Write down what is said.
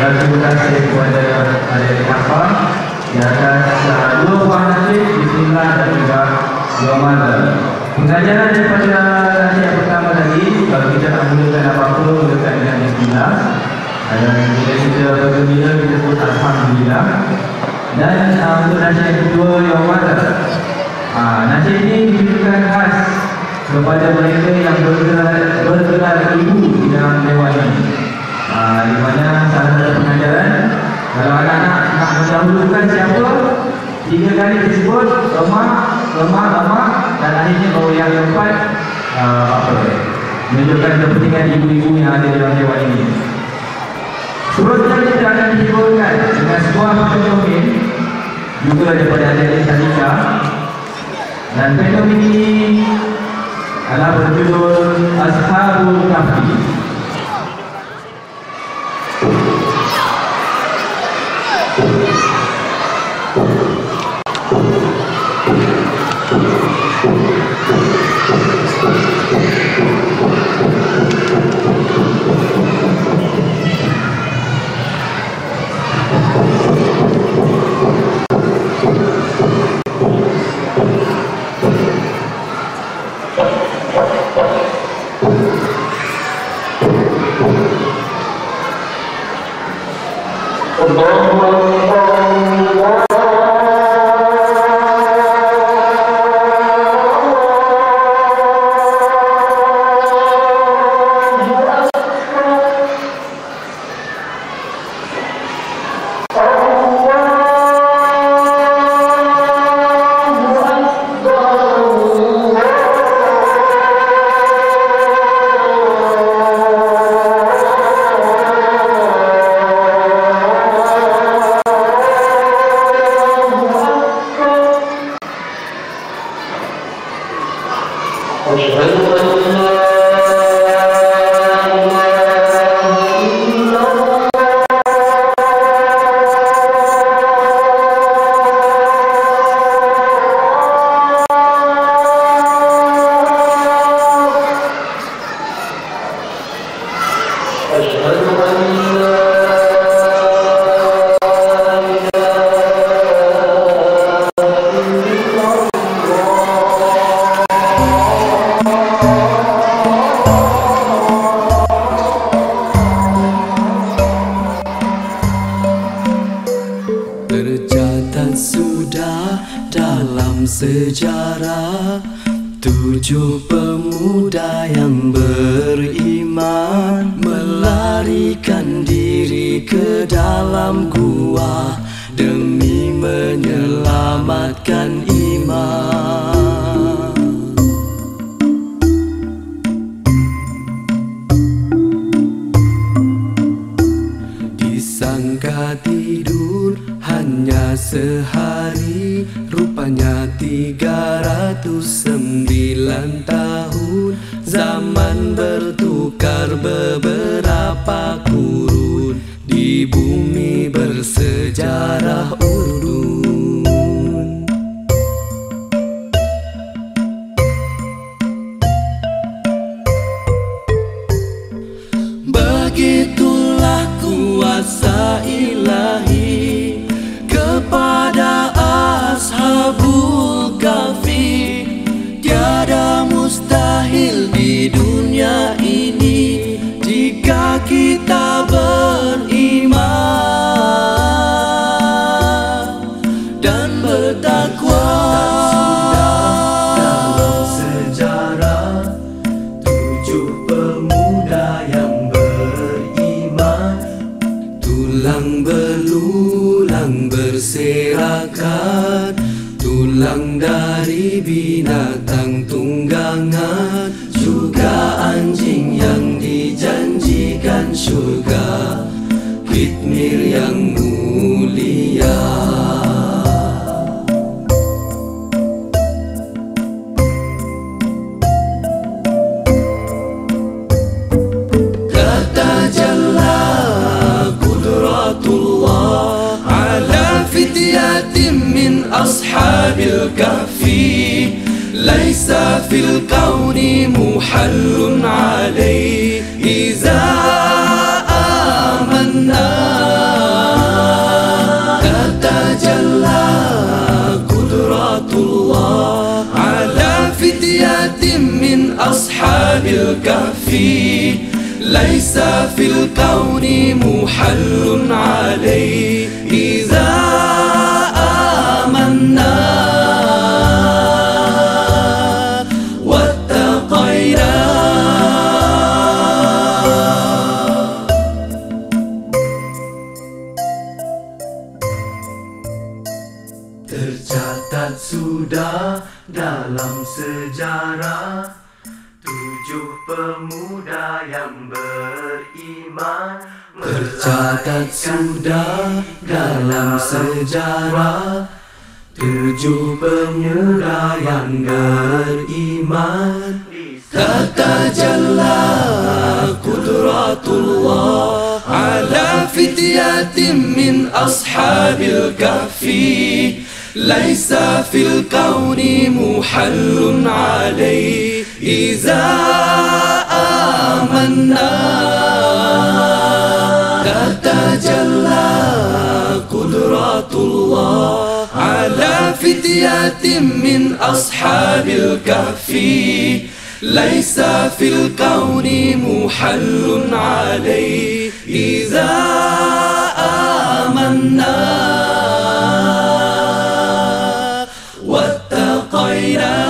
kasih kepada adik Kafar di atas dua buah nasi, Bismillah dan juga dua mala. Pengajaran daripada nasi yang pertama tadi, kalau kita nak mulakan apa-apa, mulakan dengan Bismillah. Dan bila kita bergembira, kita pun Alhamdulillah. Dan uh, untuk nasi yang kedua, yang mala. Uh, nasi ini ditujukan khas kepada mereka yang bergelar, bergelar ibu dalam dewan ini. Uh, di mana satu pengajaran kalau anak-anak nak mendahulukan siapa tiga kali disebut lemah, lemah, lemah dan akhirnya baru yang keempat uh, apa menunjukkan kepentingan ibu-ibu yang ada dalam dewan ini. Seterusnya kita akan dihiburkan dengan sebuah fenomen juga daripada adik-adik Salika dan fenomen ini adalah berjudul Ashabul Kahfi. Tercatat sejarah Tujuh pemuda yang beriman Melarikan diri ke dalam gua Demi menyelamatkan iman. Disangka tidur hanya sehari Rupanya tiga ratus sembilan tahun. Zaman bertukar beberapa kurun. Di bumi bersejarah urdun. Begitulah kuasa ilahi tulang belulang berserakan tulang dari binatang tunggangan. Juga anjing yang dijanjikan surga Hitmir yang mulia أصحاب الكهف ليس في الكون محل عليه إذا آمنا. تتجلى قدرة الله على فدية من أصحاب الكهف ليس في الكون محل عليه إذا آمنا Tercatat sudah dalam sejarah Tujuh pemuda yang beriman Tercatat sudah dalam sejarah Tujuh penguraian beriman تتجلى قدرة الله على فتية من أصحاب الكهف ليس في الكون محل عليه إذا آمنا تتجلى قدرات الله على فتية من أصحاب الكهف. ليس في الكون محل عليه. إذا آمنا واتقينا